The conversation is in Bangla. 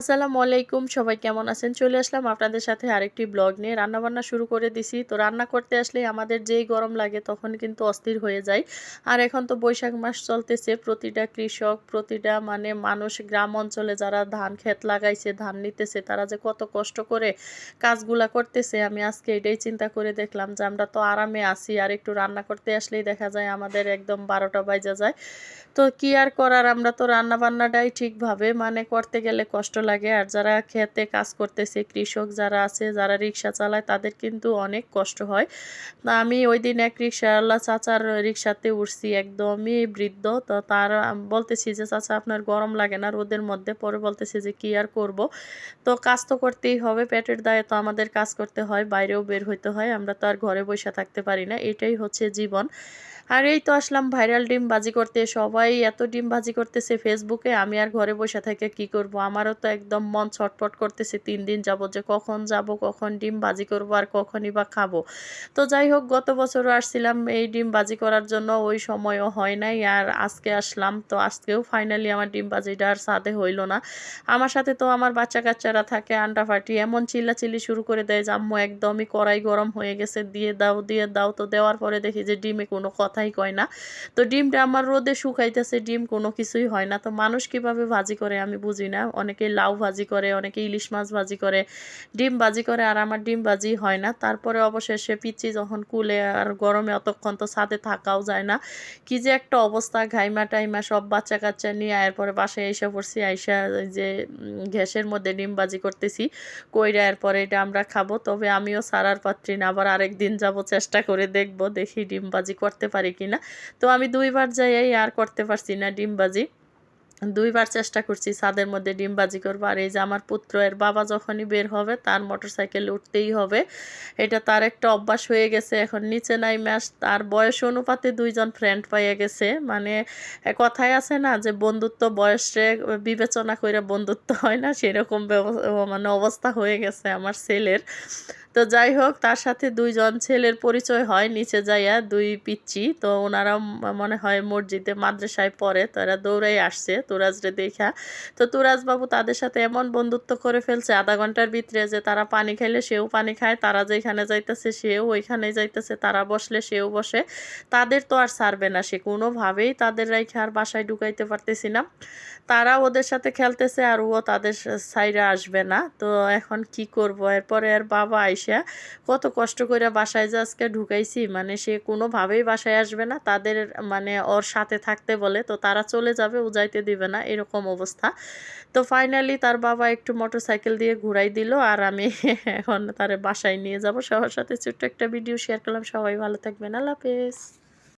আসসালামু আলাইকুম, সবাই কেমন আছেন? চলে আসলাম আপনাদের সাথে আরেকটি ব্লগ নিয়ে। রান্না বান্না শুরু করে দিছি। তো রান্না করতে আসলে আমাদের যেই গরম লাগে তখন কিন্তু অস্থির হয়ে যায়। আর এখন তো বৈশাখ মাস চলতেছে। প্রতিটা কৃষক, প্রতিটা মানে মানুষ গ্রাম অঞ্চলে যারা ধান ক্ষেত লাগাইছে, ধান নিতেছে, তারা যে কত কষ্ট করে কাজগুলা করতেছে, আমি আজকে এটাই চিন্তা করে দেখলাম যে আমরা তো আরামে আছি আর একটু রান্না করতে আসলেই দেখা যায় আমাদের একদম বারোটা বাজা যায়। তো কি আর করার? আমরা তো রান্না বান্নাটাই ঠিকভাবে মানে করতে গেলে কষ্ট লাগে। আর যারা খেতে কাজ করতেছে, কৃষক যারা আছে, যারা রিক্সা চালায়, তাদের কিন্তু অনেক কষ্ট হয়। তা আমি ওই দিন এক রিক্সাওয়ালা চাচার রিক্সাতে উঠছি, একদমই বৃদ্ধ। তো তার বলতেছি যে, চাচা, আপনার গরম লাগে না রোদের মধ্যে? পরে বলতেছে যে, কি আর করব? তো কাজ তো করতেই হবে, পেটের দায়ে তো আমাদের কাজ করতে হয়, বাইরেও বের হইতে হয়, আমরা তো আর ঘরে বসে থাকতে পারি না, এটাই হচ্ছে জীবন। আর এই তো আসলাম ভাইরাল ডিম বাজি করতে, সবাই এত ডিম বাজি করতেছে ফেসবুকে আমি আর ঘরে বসে থেকে কি করব? আমারও তো একদম মন ছটফট করতেছে তিন দিন যাব যে কখন যাব, কখন ডিম বাজি করব আর কখনই বা খাব। তো যাই হোক, গত বছরও আসছিলাম এই ডিম বাজি করার জন্য, ওই সময়ও হয় নাই আর আজকে আসলাম। তো আজকেও ফাইনালি আমার ডিম বাজিটা আর সাথে হইল না। আমার সাথে তো আমার বাচ্চা কাচ্চারা থাকে আন্ডা ফাটি এমন চিল্লাচিল্লি শুরু করে দেয় যে, আম্মু, একদমই কড়াই গরম হয়ে গেছে, দিয়ে দাও দিয়ে দাও। তো দেওয়ার পরে দেখি যে, ডিমে কোনো কথাই কয় না। তো ডিমটা আমার রোদে শুকাইতেছে, ডিম কোনো কিছুই হয় না। তো মানুষ কীভাবে ভাজি করে আমি বুঝি না। অনেকে লাউ ভাজি করে, অনেকে ইলিশ মাছ ভাজি করে, ডিম ভাজি করে, আর আমার ডিম ভাজি হয় না। তারপরে অবশেষে পিচি যখন কুলে আর গরমে অতক্ষণ তো ছাদে থাকাও যায় না। কি যে একটা অবস্থা, ঘাইমা টাইমা সব বাচ্চা কাচ্চা নিয়ে এরপরে বাসায় এসে পড়ছি, আইসা যে গ্যাসের মধ্যে ডিম ভাজি করতেছি, কইরা এরপরে এটা আমরা খাব। তবে আমিও সারার পাত্রী না, আবার আরেক দিন যাব, চেষ্টা করে দেখব, দেখি ডিম ভাজি করতে পারি কিনা। তো আমি দুইবার যাই আর করতে পারছি না ডিম ভাজি। দুইবার চেষ্টা করছি ছাদের মধ্যে ডিমবাজি করব। আর এই যে আমার পুত্র, এর বাবা যখনই বের হবে, তার মোটর সাইকেল উঠতেই হবে। এটা তার একটা অভ্যাস হয়ে গেছে, এখন নিচে নাই ম্যাস তার বয়স অনুপাতে দুইজন ফ্রেন্ড পাইয়া গেছে। মানে কথায় আছে না যে বন্ধুত্ব বয়সে বিবেচনা করে বন্ধুত্ব হয় না, সেরকম মানে অবস্থা হয়ে গেছে আমার ছেলের। তো যাই হোক, তার সাথে দুইজন ছেলের পরিচয় হয় নিচে যাইয়া দুই পিচ্ছি তো ওনারা মনে হয় মসজিদে মাদ্রাসায় পড়ে তারা দৌড়াই আসছে। তুরাজরে দেখা। তো তুরাজ বাবু তাদের সাথে এমন বন্ধুত্ব করে ফেলছে আধা ঘণ্টার ভিতরে যে তারা পানি খাইলে সেও পানি খায়, তারা যেখানে যাইতেছে সেও ওইখানে যাইতেছে, তারা বসলে সেও বসে। তাদের তো আর ছাড়বে না সে, কোনোভাবেই তাদের রাইখে আর বাসায় ঢুকাইতে পারতেছি না। তারা ওদের সাথে খেলতেছে আর ও তাদের সাইডে আসবে না। তো এখন কি করব? এরপরে আর বাবা আইসা কত কষ্ট করে বাসায় যে আজকে ঢুকাইছি মানে সে কোনোভাবেই বাসায় আসবে না। তাদের মানে ওর সাথে থাকতে বলে, তো তারা চলে যাবে, ও যাইতে দিবে না এরকম অবস্থা। তো ফাইনালি তার বাবা একটু মোটরসাইকেল দিয়ে ঘুরাই দিল আর আমি এখন তার বাসায় নিয়ে যাব। সবার সাথে ছোট্ট একটা ভিডিও শেয়ার করলাম। সবাই ভালো থাকবেন। আল্লাহ হাফেজ।